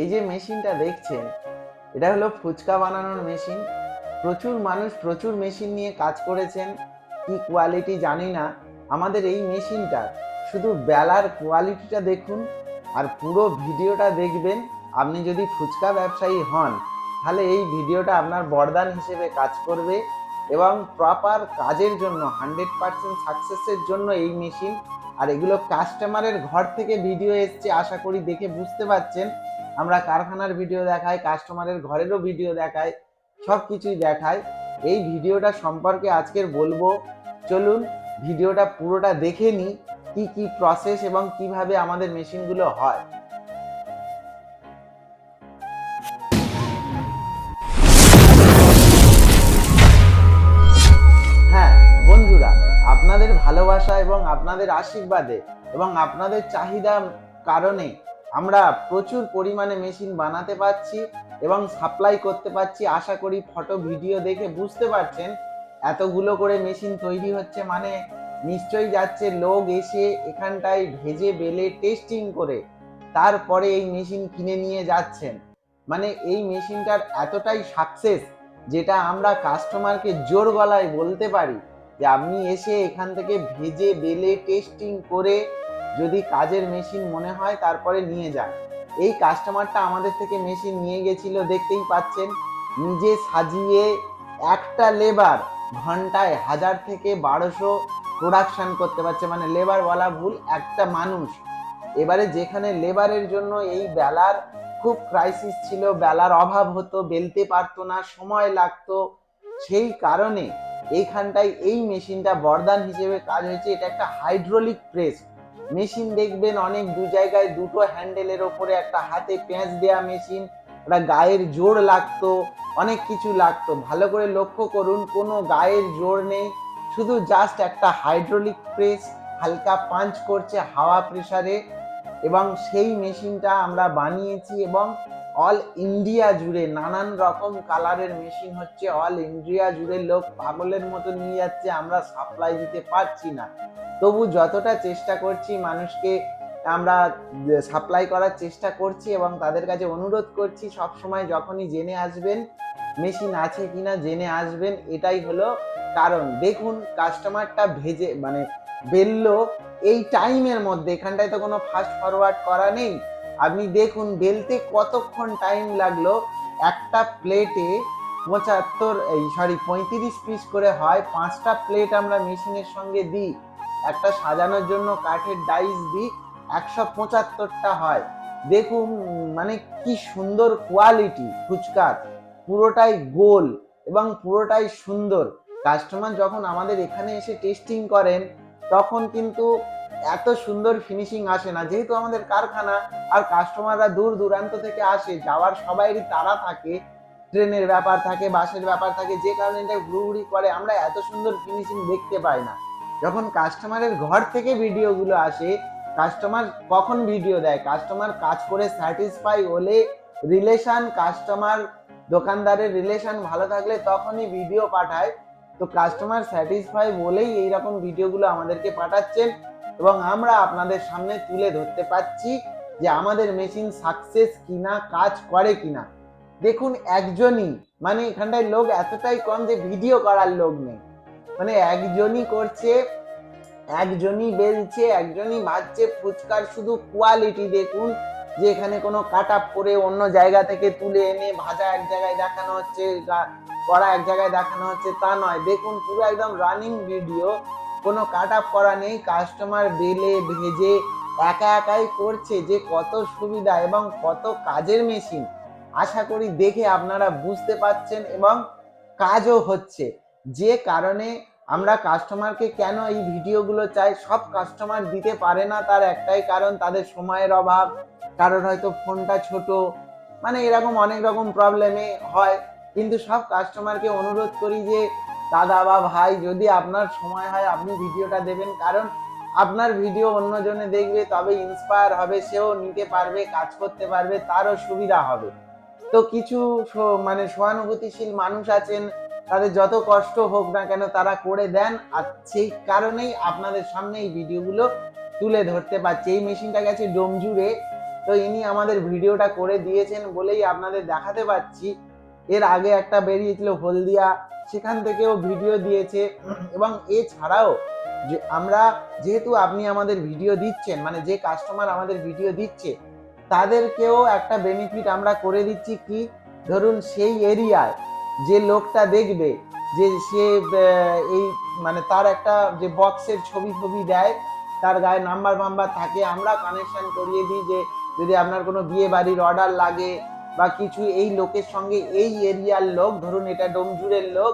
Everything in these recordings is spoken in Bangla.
এই যে মেশিনটা দেখছেন, এটা হলো ফুচকা বানানোর মেশিন। প্রচুর মানুষ প্রচুর মেশিন নিয়ে কাজ করেছেন, কি কোয়ালিটি জানি না। আমাদের এই মেশিনটা শুধু বেলার কোয়ালিটিটা দেখুন আর পুরো ভিডিওটা দেখবেন। আপনি যদি ফুচকা ব্যবসায়ী হন, তাহলে এই ভিডিওটা আপনার বরদান হিসেবে কাজ করবে এবং প্রপার কাজের জন্য হান্ড্রেড পার্সেন্ট সাকসেসের জন্য এই মেশিন। আর এগুলো কাস্টমারের ঘর থেকে ভিডিও এসছে, আশা করি দেখে বুঝতে পারছেন। আমরা কারখানার ভিডিও দেখাই কাস্টমারের ঘরেরও ভিডিও দেখাই সব কিছুই দেখাই। এই ভিডিওটা সম্পর্কে আজকের বলব, চলুন ভিডিওটা পুরোটা দেখে নিই, কি কি প্রসেস এবং কীভাবে আমাদের মেশিনগুলো হয়। হ্যাঁ বন্ধুরা, আপনাদের ভালোবাসা এবং আপনাদের আশীর্বাদে এবং আপনাদের চাহিদা কারণে আমরা প্রচুর পরিমাণে মেশিন বানাতে পারছি এবং সাপ্লাই করতে পারছি। আশা করি ফটো ভিডিও দেখে বুঝতে পারছেন এতগুলো করে মেশিন তৈরি হচ্ছে মানে নিশ্চয়ই যাচ্ছে লোক এসে এখানটায় ভেজে বেলে টেস্টিং করে তারপরে এই মেশিন কিনে নিয়ে যাচ্ছেন। মানে এই মেশিনটার এতটাই সাকসেস যেটা আমরা কাস্টমারকে জোর গলায় বলতে পারি যে আপনি এসে এখান থেকে ভেজে, বেলে টেস্টিং করে যদি কাজের মেশিন মনে হয় তারপরে নিয়ে যান। এই কাস্টমারটা আমাদের থেকে মেশিন নিয়ে গেছিল, দেখতেই পাচ্ছেন। নিজে সাজিয়ে একটা লেবার ঘন্টায় হাজার থেকে বারোশো প্রোডাকশন করতে পারছে। মানে লেবার বলা ভুল, একটা মানুষ। এবারে যেখানে লেবারের জন্য এই বেলার খুব ক্রাইসিস ছিল, বেলার অভাব হতো, বেলতে পারতো না, সময় লাগতো, সেই কারণে এইখানটায় এই মেশিনটা বরদান হিসেবে কাজ হয়েছে। এটা একটা হাইড্রোলিক প্রেস মেশিন দেখবেন অনেক দু জায়গায় দুটো হ্যান্ডেলের ওপরে একটা হাতে পেঁচ দেয়া মেশিন, একটা গায়ের জোর লাগতো, অনেক কিছু লাগতো। ভালো করে লক্ষ্য করুন, কোনো গায়ের জোর নেই, শুধু জাস্ট একটা হাইড্রোলিক প্রেস হালকা পাঞ্চ করছে হাওয়া প্রেসারে এবং সেই মেশিনটা আমরা বানিয়েছি এবং অল ইন্ডিয়া জুড়ে নানান রকম কালারের মেশিন হচ্ছে অল ইন্ডিয়া জুড়ে লোক পাগলের মতো নিয়ে যাচ্ছে, আমরা সাপ্লাই দিতে পারছি না। তবু যতটা চেষ্টা করছি মানুষকে আমরা সাপ্লাই করার চেষ্টা করছি এবং তাদের কাছে অনুরোধ করছি সব সময় যখনই জেনে আসবেন মেশিন আছে কিনা, জেনে আসবেন, এটাই হলো কারণ। দেখুন কাস্টমারটা ভেজে মানে বেললো, এই টাইমের মধ্যে, এখানটায় তো কোনো ফাস্ট ফরওয়ার্ড করা নেই। আপনি দেখুন, বেলতে কতক্ষণ টাইম লাগল? একটা প্লেটে পঁচাত্তর, এই সরি পঁয়ত্রিশ পিস করে হয়। পাঁচটা প্লেট আমরা মেশিনের সঙ্গে দিই। একটা সাজানোর জন্য কাঠের ডাইস দিই। একশো পঁচাত্তরটা হয়। দেখুন মানে কি সুন্দর কোয়ালিটি ফুচকার। পুরোটাই গোল এবং পুরোটাই সুন্দর। কাস্টমার যখন আমাদের এখানে এসে টেস্টিং করেন, তখন কিন্তু এত সুন্দর ফিনিশিং আসে না। যেহেতু আমাদের কারখানা আর কাস্টমাররা দূর দূরান্ত থেকে আসে, যাওয়ার সবাইরই তারা থাকে, ট্রেনের ব্যাপার থাকে, বাসের ব্যাপার থাকে, যে কারণে এটা ঘুরঘুরি করে, আমরা এত সুন্দর ফিনিশিং দেখতে পাই না। যখন কাস্টমারের ঘর থেকে ভিডিওগুলো আসে কাস্টমার কখন ভিডিও দেয়? কাস্টমার কাজ করে স্যাটিসফাই হলে রিলেশন কাস্টমার দোকানদারের রিলেশন ভালো থাকলে তখনই ভিডিও পাঠায়। তো কাস্টমার স্যাটিসফাই বলেই এইরকম ভিডিওগুলো আমাদেরকে পাঠাচ্ছেন। এবং আমরা আপনাদের সামনে তুলে ধরতে পারছি যে আমাদের মেশিন সাকসেস কিনা, কাজ করে কিনা। দেখুন একজনই মানে এখানটায় লোক এতটাই কম যে ভিডিও করার লোক নেই। মানে একজনই করছে, একজনই বেলছে, একজনই ভাজছে ফুচকার শুধু কোয়ালিটি দেখুন, যে এখানে কোনো কাট আপ করে অন্য জায়গা থেকে তুলে এনে ভাজা এক জায়গায় দেখানো হচ্ছে কড়া এক জায়গায় দেখানো হচ্ছে, তা নয়। দেখুন পুরো একদম রানিং ভিডিও কোনো কাট আপ করা নেই কাস্টমার বেলে ভেজে একা একাই করছে যে কত সুবিধা এবং কত কাজের মেশিন আশা করি দেখে আপনারা বুঝতে পাচ্ছেন এবং কাজও হচ্ছে। যে কারণে আমরা কাস্টমারকে কেন এই ভিডিওগুলো চাই, সব কাস্টমার দিতে পারে না তার একটাই কারণ তাদের সময়ের অভাব, কারোর হয়তো ফোনটা ছোট মানে এরকম অনেক রকম প্রবলেমে হয়। কিন্তু সব কাস্টমারকে অনুরোধ করি যে দাদা বা ভাই, যদি আপনার সময় হয়, আপনি ভিডিওটা দেবেন। কারণ আপনার ভিডিও অন্যজনে দেখবে, তবে ইন্সপায়ার হবে, সেও নিতে পারবে, কাজ করতে পারবে, তারও সুবিধা হবে। তো কিছু মানে সহানুভূতিশীল মানুষ আছেন, তাদের যত কষ্ট হোক না কেন তারা করে দেন, আর সেই কারণেই আপনাদের সামনে এই ভিডিওগুলো তুলে ধরতে পারছি। এই মেশিনটা গেছে ডোমজুড়ে, তো ইনি আমাদের ভিডিওটা করে দিয়েছেন বলেই আপনাদের দেখাতে পাচ্ছি এর আগে একটা বেরিয়েছিল হলদিয়া সেখান থেকেও ভিডিও দিয়েছে। এবং এছাড়াও যে আমরা যেহেতু আপনি আমাদের ভিডিও দিচ্ছেন মানে যে কাস্টমার আমাদের ভিডিও দিচ্ছে, তাদেরকেও একটা বেনিফিট আমরা করে দিচ্ছি কি? ধরুন সেই এরিয়ায় যে লোকটা দেখবে, যে সে এই মানে তার একটা যে বক্সের ছবি ছবি দেয়, তার গায়ে নাম্বার ফাম্বার থাকে, আমরা কানেকশন করিয়ে দিই যে যদি আপনার কোনো বিয়ে বাড়ির অর্ডার লাগে বা কিছু এই লোকের সঙ্গে এই এরিয়ার লোক, ধরুন এটা ডোমজুরের লোক,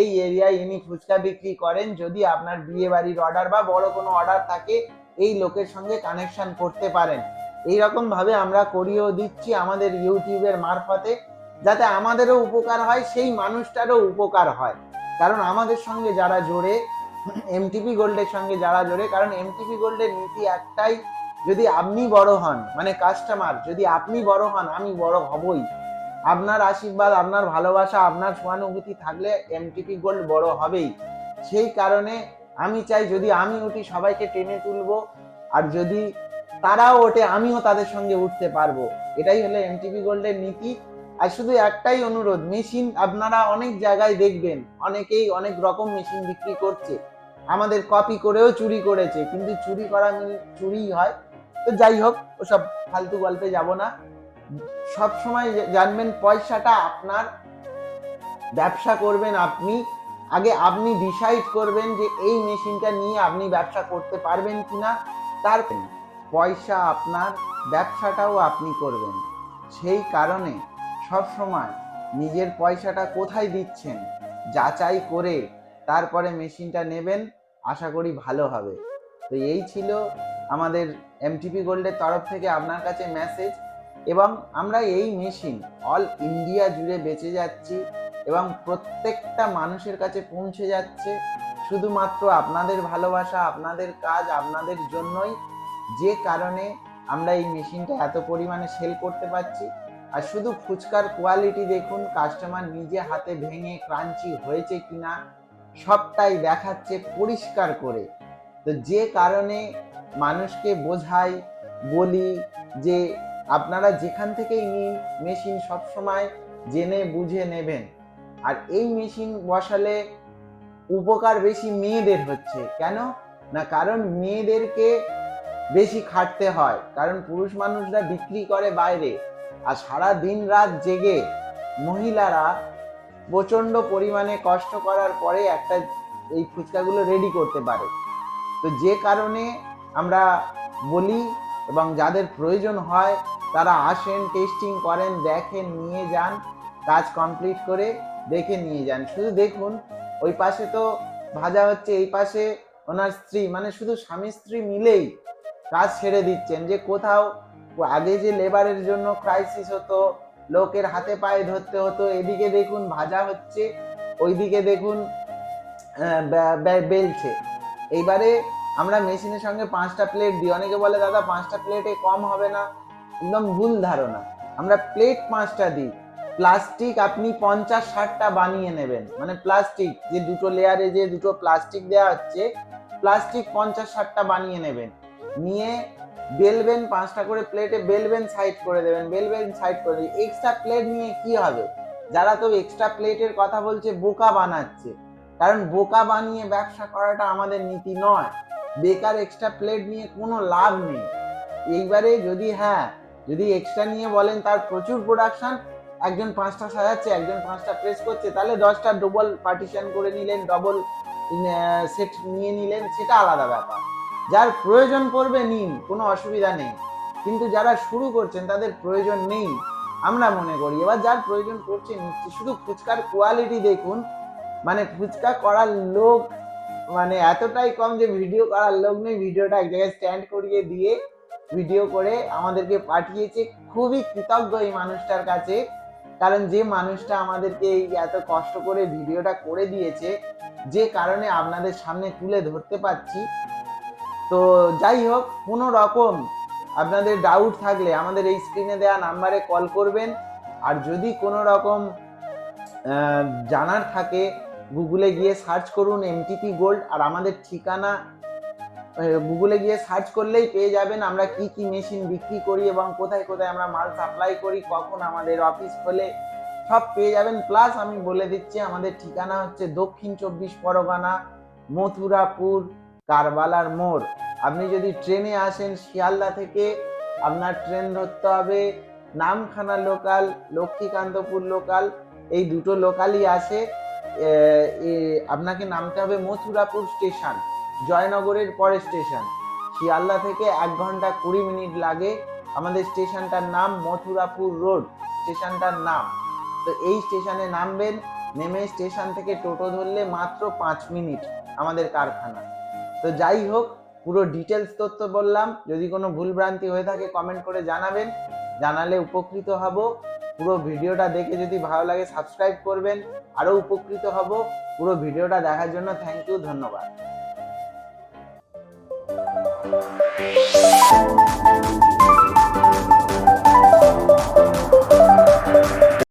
এই এরিয়ায় ইনি ফুচকা বিক্রি করেন, যদি আপনার বিয়ে বাড়ির অর্ডার বা বড় কোনো অর্ডার থাকে, এই লোকের সঙ্গে কানেকশন করতে পারেন। এইরকম ভাবে আমরা করিয়েও দিচ্ছি আমাদের ইউটিউবের মারফতে, যাতে আমাদেরও উপকার হয়, সেই মানুষটারও উপকার হয়। কারণ আমাদের সঙ্গে যারা জোরে এমটিপি গোল্ডের সঙ্গে যারা জোরে, কারণ এমটিপি গোল্ডের নীতি একটাই যদি আপনি বড় হন মানে কাস্টমার যদি আপনি বড় হন, আমি বড় হবই। আপনার আশীর্বাদ, আপনার ভালোবাসা, আপনার সহানুভূতি থাকলে এমটিপি গোল্ড বড় হবেই। সেই কারণে আমি চাই যদি আমি উঠি, সবাইকে টেনে তুলবো, আর যদি তারাও ওঠে, আমিও তাদের সঙ্গে উঠতে পারব। এটাই হলো এমটিপি গোল্ডের নীতি। আর শুধু একটাই অনুরোধ, মেশিন আপনারা অনেক জায়গায় দেখবেন, অনেকেই অনেক রকম মেশিন বিক্রি করছে। আমাদের কপি করেও চুরি করেছে, কিন্তু চুরি করা চুরিই হয়। তো যাই হোক, ওসব ফালতু গল্পে যাব না। সব সময় জানবেন, পয়সাটা আপনার। ব্যবসা করবেন আপনি। আগে আপনি ডিসাইড করবেন যে এই মেশিনটা নিয়ে আপনি ব্যবসা করতে পারবেন কি না তার পয়সা আপনার, ব্যবসাটাও আপনি করবেন। সেই কারণে সব সময় নিজের পয়সাটা কোথায় দিচ্ছেন, যাচাই করে তারপরে মেশিনটা নেবেন, আশা করি ভালো হবে। তো এই ছিল আমাদের এমটিপি গোল্ডের তরফ থেকে আপনার কাছে মেসেজ এবং আমরা এই মেশিন অল ইন্ডিয়া জুড়ে বেঁচে যাচ্ছি এবং প্রত্যেকটা মানুষের কাছে পৌঁছে যাচ্ছে। শুধুমাত্র আপনাদের ভালোবাসা, আপনাদের কাজ, আপনাদের জন্যই যে কারণে আমরা এই মেশিনটা এত পরিমাণে সেল করতে পারছি। আর শুধু ফুচকার কোয়ালিটি দেখুন কাস্টমার নিজে হাতে ভেঙে ক্রাঞ্চি হয়েছে কিনা, সবটাই দেখাচ্ছে পরিষ্কার করে। তো যে কারণে মানুষকে বোঝাই, বলি যে আপনারা যেখান থেকেই নিন, মেশিন সবসময় জেনে বুঝে নেবেন। আর এই মেশিন বসালে উপকার বেশি মেয়েদের হচ্ছে। কেন? না, কারণ মেয়েদেরকে বেশি খাটতে হয়। কারণ পুরুষ মানুষরা বিক্রি করে বাইরে। আর সারা দিন রাত জেগে মহিলারা প্রচণ্ড পরিমাণে কষ্ট করার পরে একটা এই ফুচকাগুলো রেডি করতে পারে। তো যে কারণে আমরা বলি এবং যাদের প্রয়োজন হয় তারা আসেন টেস্টিং করেন, দেখেন, নিয়ে যান, কাজ কমপ্লিট করে দেখে নিয়ে যান। শুধু দেখুন, ওই পাশে তো ভাজা হচ্ছে, এই পাশে ওনার স্ত্রী মানে শুধু স্বামী স্ত্রী মিলেই কাজ ছেড়ে দিচ্ছেন। যে কোথাও আগে যে লেবারের জন্য ক্রাইসিস হতো, লোকের হাতে পায়ে ধরতে হতো, এদিকে দেখুন ভাজা হচ্ছে, ওইদিকে দেখুন বেলছে। এইবারে আমরা মেশিনের সঙ্গে পাঁচটা প্লেট দিই। অনেকে বলে, দাদা, পাঁচটা প্লেটে কম হবে না। একদম ভুল ধারণা। আমরা প্লেট পাঁচটা দিই। প্লাস্টিক আপনি পঞ্চাশ, ষাটটা বানিয়ে নেবেন। মানে প্লাস্টিক যে দুটো লেয়ারে যে দুটো প্লাস্টিক দেওয়া হচ্ছে প্লাস্টিক পঞ্চাশ, ষাটটা বানিয়ে নেবেন। নিয়ে বেলবেন, পাঁচটা করে প্লেটে বেলবেন সাইড করে দেবেন, বেলবেন সাইড করে দেবেন। এক্সট্রা প্লেট নিয়ে কি হবে? যারা তো এক্সট্রা প্লেটের কথা বলছে, বোকা বানাচ্ছে। কারণ বোকা বানিয়ে ব্যবসা করাটা আমাদের নীতি নয়। বেকার এক্সট্রা প্লেট নিয়ে কোনো লাভ নেই। এইবারে যদি হ্যাঁ যদি এক্সট্রা নিয়ে বলেন তার প্রচুর প্রোডাকশন একজন পাঁচটা সাজাচ্ছে, একজন পাঁচটা প্রেস করছে, তাহলে দশটা ডবল পার্টিশন করে নিলেন ডবল সেট নিয়ে নিলেন, সেটা আলাদা ব্যাপার। যার প্রয়োজন পড়বে নিন, কোনো অসুবিধা নেই। কিন্তু যারা শুরু করছেন, তাদের প্রয়োজন নেই, আমরা মনে করি। এবার যার প্রয়োজন পড়ছে নিচ্ছে শুধু ফুচকার কোয়ালিটি দেখুন মানে ফুচকা করার লোক মানে এতটাই কম যে ভিডিও করার লোক নেই। ভিডিওটা এক জায়গায় স্ট্যান্ড করিয়ে দিয়ে ভিডিও করে আমাদেরকে পাঠিয়েছে। খুবই কৃতজ্ঞ এই মানুষটার কাছে। কারণ যে মানুষটা আমাদেরকে এই এত কষ্ট করে ভিডিওটা করে দিয়েছে, যে কারণে আপনাদের সামনে তুলে ধরতে পারছি। তো যাই হোক, কোনো রকম আপনাদের ডাউট থাকলে আমাদের এই স্ক্রিনে দেওয়া নাম্বারে কল করবেন। আর যদি কোনো রকম জানার থাকে গুগলে গিয়ে সার্চ করুন এমটিপি গোল্ড আর আমাদের ঠিকানা গুগলে গিয়ে সার্চ করলেই পেয়ে যাবেন আমরা কি কি মেশিন বিক্রি করি এবং কোথায় কোথায় আমরা মাল সাপ্লাই করি, কখন আমাদের অফিস খোলে, সব পেয়ে যাবেন। প্লাস আমি বলে দিচ্ছি, আমাদের ঠিকানা হচ্ছে দক্ষিণ চব্বিশ পরগনা, মথুরাপুর, কারবালার মোড়। আপনি যদি ট্রেনে আসেন শিয়ালদা থেকে, আপনার ট্রেন ধরতে হবে নামখানা লোকাল লক্ষ্মীকান্তপুর লোকাল এই দুটো লোকালই আসে। আপনাকে নামতে হবে মথুরাপুর স্টেশন, জয়নগরের পরে স্টেশন। শিয়ালদা থেকে এক ঘণ্টা কুড়ি মিনিট লাগে আমাদের স্টেশনটার নাম মথুরাপুর রোড, স্টেশনটার নাম। তো এই স্টেশনে নামবেন, নেমে স্টেশন থেকে টোটো ধরলে মাত্র পাঁচ মিনিট আমাদের কারখানা। তো যাই হোক, পুরো ডিটেলস তথ্য বললাম, যদি কোনো ভুলভ্রান্তি হয়ে থাকে কমেন্ট করে জানাবেন, জানালে উপকৃত হব। পুরো ভিডিওটা দেখে যদি ভালো লাগে সাবস্ক্রাইব করবেন। আরও উপকৃত হব। পুরো ভিডিওটা দেখার জন্য থ্যাংক ইউ ধন্যবাদ।